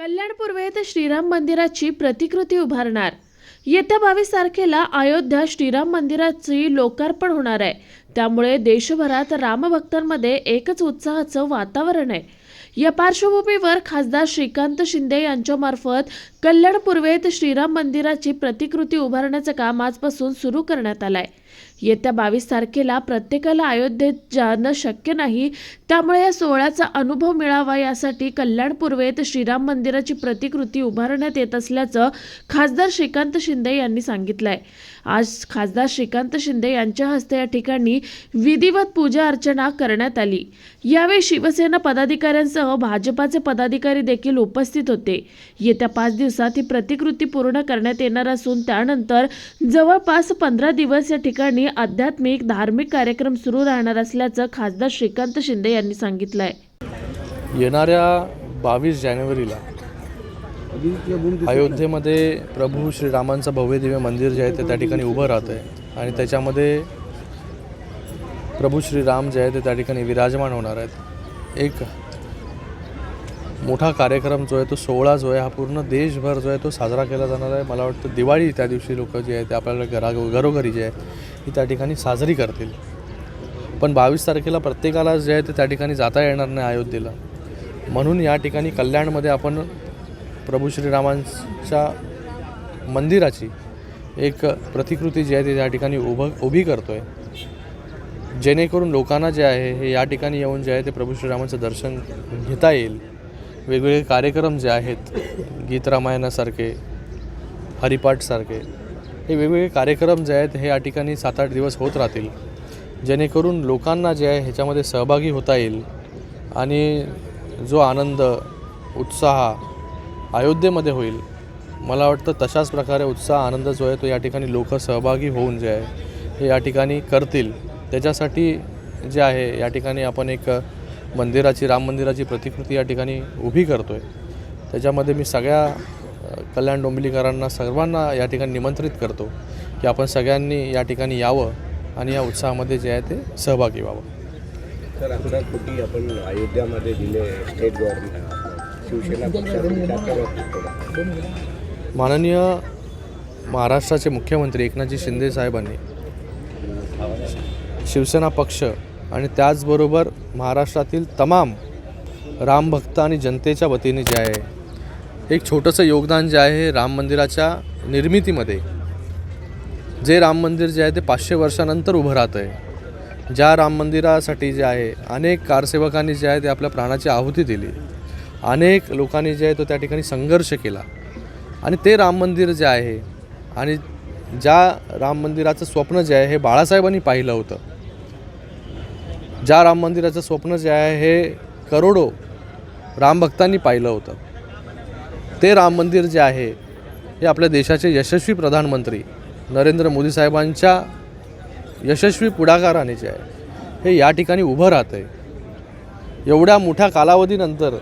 कल्याण पूर्वेत श्रीराम मंदिराची प्रतिकृती उभारणार. येत्या बावीस तारखेला अयोध्या श्रीराम मंदिराची लोकार्पण होणार आहे. त्यामुळे देशभरात रामभक्तांमध्ये एकच उत्साहाचं वातावरण आहे. या पार्श्वभूमीवर खासदार श्रीकांत शिंदे यांच्यामार्फत कल्याण पूर्वेत श्रीराम मंदिराची प्रतिकृती उभारण्याचं काम आजपासून सुरू करण्यात आलं आहे येत्या बावीस तारखेला प्रत्येकाला अयोध्येत जाणं शक्य नाही. त्यामुळे या सोहळ्याचा अनुभव मिळावा यासाठी कल्याण पूर्वेत श्रीराम मंदिराची प्रतिकृती उभारण्यात येत असल्याचं खासदार श्रीकांत शिंदे यांनी सांगितलंय. आज खासदार श्रीकांत शिंदे यांच्या हस्ते या ठिकाणी विधिवत पूजा अर्चना करण्यात आली. यावेळी शिवसेना पदाधिकाऱ्यांसह भाजपाचे पदाधिकारी देखील उपस्थित होते. येत्या पाच दिवसात ही प्रतिकृती पूर्ण करण्यात येणार असून त्यानंतर जवळपास पंधरा दिवस या ठिकाणी आध्यात्मिक धार्मिक कार्यक्रम सुरू राहणार असल्याचं खासदार श्रीकांत शिंदे यांनी सांगितलं आहे येणाऱ्या बावीस जानेवारीला अयोध्येमध्ये प्रभू श्रीरामांचं भव्य दिव्य मंदिर जे आहे ते त्या ठिकाणी उभं राहतं आहे आणि त्याच्यामध्ये प्रभू श्रीराम जे आहे ते त्या ठिकाणी विराजमान होणार आहेत. एक मोठा कार्यक्रम जो आहे तो सोहळा जो आहे हा पूर्ण देशभर जो आहे तो साजरा केला जाणार आहे. मला वाटतं दिवाळी त्या दिवशी लोक जे आहे ते आपल्याला घरा घरोघरी जे आहे ती त्या ठिकाणी साजरी करतील. पण बावीस तारखेला प्रत्येकाला जे आहे ते त्या ठिकाणी जाता येणार नाही अयोध्येला. म्हणून या ठिकाणी कल्याणमध्ये आपण प्रभू श्रीरामांच्या मंदिराची एक प्रतिकृती जी आहे ती त्या ठिकाणी उभं उभी करतो आहे जेणेकरून लोकांना जे आहे हे या ठिकाणी येऊन जे आहे ते प्रभू श्रीरामांचं दर्शन घेता येईल. वेगवेगळे कार्यक्रम जे आहेत गीत रामायणासारखे हरिपाठसारखे हे वेगवेगळे कार्यक्रम जे आहेत हे या ठिकाणी सात आठ दिवस होत राहतील. जेणेकरून लोकांना जे आहे ह्याच्यामध्ये सहभागी होता येईल आणि जो आनंद उत्साह अयोध्येमध्ये होईल मला वाटतं तशाच प्रकारे उत्साह आनंद जो आहे तो या ठिकाणी लोक सहभागी होऊन जे आहे हे या ठिकाणी करतील. त्याच्यासाठी जे आहे या ठिकाणी आपण एक मंदिराची राम मंदिराची प्रतिकृती या ठिकाणी उभी करतो आहे त्याच्यामध्ये मी सगळ्या कल्याण डोंबिवलीकरांना सर्वांना या ठिकाणी निमंत्रित करतो की आपण सगळ्यांनी या ठिकाणी यावं आणि या उत्साहामध्ये जे आहे ते सहभागी व्हावं तर अकरा कोटी आपण अयोध्यामध्ये दिले स्टेट गव्हर्नमेंट शिवसेना. माननीय महाराष्ट्राचे मुख्यमंत्री एकनाथजी शिंदे साहेबांनी शिवसेना पक्ष आणि त्याचबरोबर महाराष्ट्रातील तमाम रामभक्त आणि जनतेच्या वतीने जे आहे एक छोटंसं योगदान जे आहे राम मंदिराच्या निर्मितीमध्ये. जे राम मंदिर जे आहे ते पाचशे वर्षानंतर उभं राहतं आहे. ज्या राम मंदिरासाठी जे आहे अनेक कारसेवकांनी जे आहे ते आपल्या प्राणाची आहुती दिली. अनेक लोकांनी जे आहे तो त्या ठिकाणी संघर्ष केला. आणि ते राम मंदिर जे आहे आणि ज्या राम मंदिराचं स्वप्न जे आहे हे बाळासाहेबांनी पाहिलं होतं. ज्या राम मंदिराचं स्वप्न जे आहे हे करोडो रामभक्तांनी पाहिलं होतं. ते राम मंदिर जे आहे हे आपल्या देशाचे यशस्वी प्रधानमंत्री नरेंद्र मोदी साहेबांच्या यशस्वी पुढाकाराने जे आहे हे या ठिकाणी उभं राहतं आहे एवढ्या मोठ्या कालावधीनंतर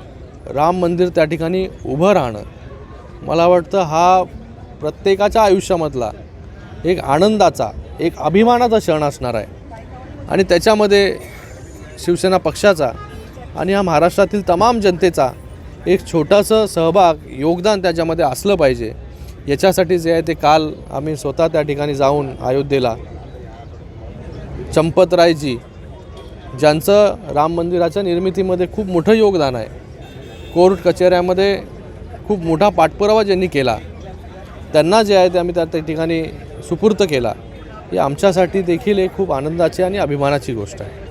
राम मंदिर त्या ठिकाणी उभं राहणं मला वाटतं हा प्रत्येकाच्या आयुष्यामधला एक आनंदाचा एक अभिमानाचा क्षण असणार आहे. आणि त्याच्यामध्ये शिवसेना पक्षाचा आणि हा महाराष्ट्रातील तमाम जनतेचा एक छोटासा सहभाग योगदान त्याच्यामध्ये असलं पाहिजे. याच्यासाठी जे आहे ते काल आम्ही स्वतः त्या ठिकाणी जाऊन अयोध्येला चंपतरायजी ज्यांचं राम मंदिराच्या निर्मितीमध्ये खूप मोठं योगदान आहे कोर्ट कचेऱ्यामध्ये खूप मोठा पाठपुरावा ज्यांनी केला त्यांना जे आहे ते आम्ही त्या त्या ठिकाणी सुपूर्त केला. ही आमच्यासाठी देखील एक खूप आनंदाची आणि अभिमानाची गोष्ट आहे.